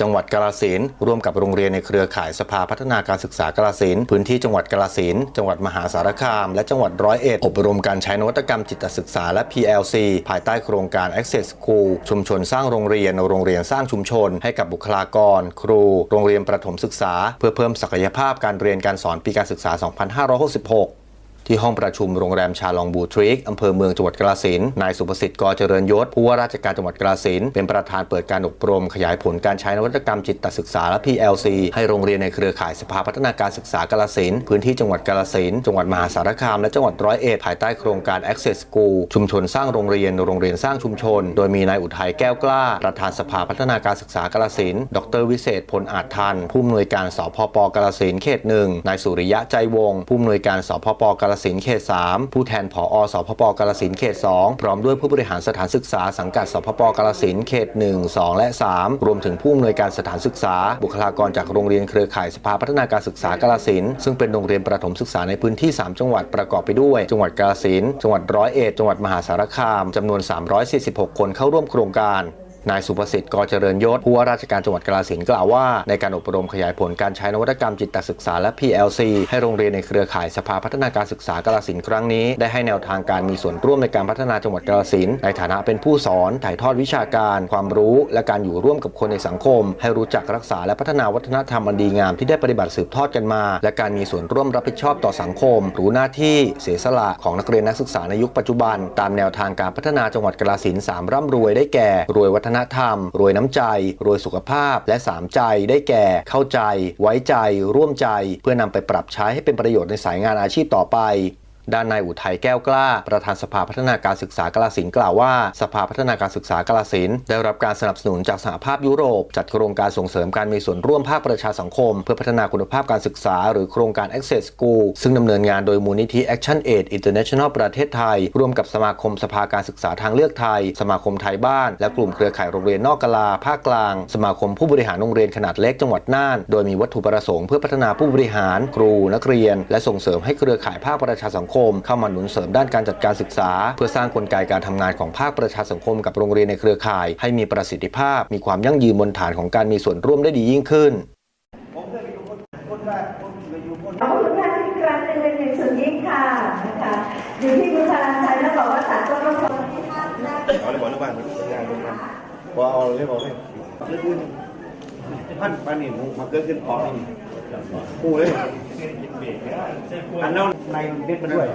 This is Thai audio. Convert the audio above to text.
จังหวัดกาฬสินร่วมกับโรงเรียนในเครือข่ายสภาพัฒนาการศึกษากาฬสินพื้นที่จังหวัดกาฬสินจังหวัดมหาสารคาม และจังหวัดร้อยเอ็ดอบรมการใช้นวัตกรรมจิตศึกษาและ PLC ภายใต้โครงการ Access School ชุมชนสร้างโรงเรียนโรงเรียนสร้างชุมชน ให้กับบุคลากร ครู โรงเรียนประถมศึกษา เพื่อเพิ่มศักยภาพการเรียนการสอนปีการศึกษา 2566 ที่ห้องประชุมโรงแรมชาลองบูทริกอำเภอเมืองจังหวัดกราสินนายสุประสิทธิ์กอเจริญยศผู้ว่าราชการจังหวัดกราสินเป็นประธานเปิดการอบรมขยายผลการใช้นวัตกรรมจิตศึกษาและ PLC ให้โรงเรียนในเครือข่ายสภาพัฒนาการศึกษากาฬสินพื้นที่จังหวัดกาฬสินจังหวัดมหาสารคามและจังหวัดร้อยเอ็ดภายใต้โครงการ Access School ชุมชนสร้างโรงเรียนโรงเรียนสร้างชุมชน โดยมีนายอุทัยแก้วกล้า ประธานสภาพัฒนาการศึกษากาฬสินดรวิเศษพลอาจทันผู้อำนวยการสพปกาฬสินเขตหนึ่งนายสุริยะใจวงผู้อำนวยการสพปกาฬสินเขตสามผู้แทนผอสพปกาฬสินเขต 2 พร้อมด้วยผู้บริหารสถานศึกษาสังกัดสพปกาฬสินเขต 1 2 และ 3 รวมถึงผู้อำนวยการสถานศึกษา บุคลากรจากโรงเรียนเครือข่ายสภาพัฒนาการศึกษากาฬสินซึ่งเป็นโรงเรียนประถมศึกษาในพื้นที่ 3 จังหวัดประกอบไปด้วย จังหวัดกาฬสินจังหวัดร้อยเอ็ดจังหวัดมหาสารคามจำนวน 346 คนเข้าร่วมโครงการ นายสุประสิทธิ์กอเจริญยศผู้ว่าราชการจังหวัดกาฬสินธุ์กล่าวว่า ในการอบรมขยายผลการใช้นวัตกรรมจิตศึกษาและ PLC ให้โรงเรียนในเครือข่ายสภาพัฒนาการศึกษากาฬสินธุ์ครั้งนี้ ได้ให้แนวทางการมีส่วนร่วมในการพัฒนาจังหวัดกาฬสินธุ์ในฐานะเป็นผู้สอน ถ่ายทอดวิชาการ ความรู้ และการอยู่ร่วมกับคนในสังคม ให้รู้จักรักษาและพัฒนาวัฒนธรรมอันดีงามที่ได้ปฏิบัติสืบทอดกันมา และการมีส่วนร่วมรับผิดชอบต่อสังคม รู้หน้าที่เสียสละของนักเรียนนักศึกษาในยุคปัจจุบัน ตามแนวทางการพัฒนาจังหวัดกาฬสินธุ์สามร่ำรวยได้แก่รวยวัฒนธรรม รวยน้ำใจ รวยสุขภาพ และ 3 ใจได้แก่ เข้าใจ ไว้ใจ ร่วมใจ เพื่อนำไปปรับใช้ให้เป็นประโยชน์ในสายงานอาชีพต่อไป ด้านนายอุทัยแก้วกล้า ประธานสภาพัฒนาการศึกษากาสินกล่าวว่า สภาพัฒนาการศึกษากาสินได้รับการสนับสนุนจากสหภาพยุโรป จัดโครงการส่งเสริมการมีส่วนร่วมภาคประชาสังคม เพื่อพัฒนาคุณภาพการศึกษา หรือโครงการ Access School ซึ่งดำเนินงานโดยมูลนิธิ Action Aid International ประเทศไทย ร่วมกับสมาคมสภาการศึกษาทางเลือกไทย สมาคมไทยบ้าน และกลุ่มเครือข่ายโรงเรียนนอกกลาภาคกลาง สมาคมผู้บริหารโรงเรียนขนาดเล็กจังหวัดน่าน โดยมีวัตถุประสงค์เพื่อพัฒนาผู้บริหาร ครู นักเรียน และส่งเสริมให้เครือข่ายภาคประชาสังคมเข้ามาหนุนเสริมด้านการจัดการศึกษา เพื่อสร้างกลไกการทำงานของภาคประชาสังคมกับโรงเรียนในเครือข่าย ให้มีประสิทธิภาพ มีความยั่งยืนบนฐานของการมีส่วนร่วมได้ดียิ่งขึ้นผมเคยไปอยู่คนคนแรกผมเคยอยู่คนขอบคุณท่านอีกครั้งหนึ่งเป็นอย่งสูงยิ่งค่ะนะคะอยู่ที่คุณพลังชัยแล้วบอกว่าสารก็ต้องทำที่ท่านได้เอเลยบอกเลยว่ามันเป็นงานเป็นงานพอเอาเลยบอกเลยเกิดขึ้นพันปันนี่มันเกิดขึ้นขอ ปูเลยอันนั้นในเม็ดมันด้วย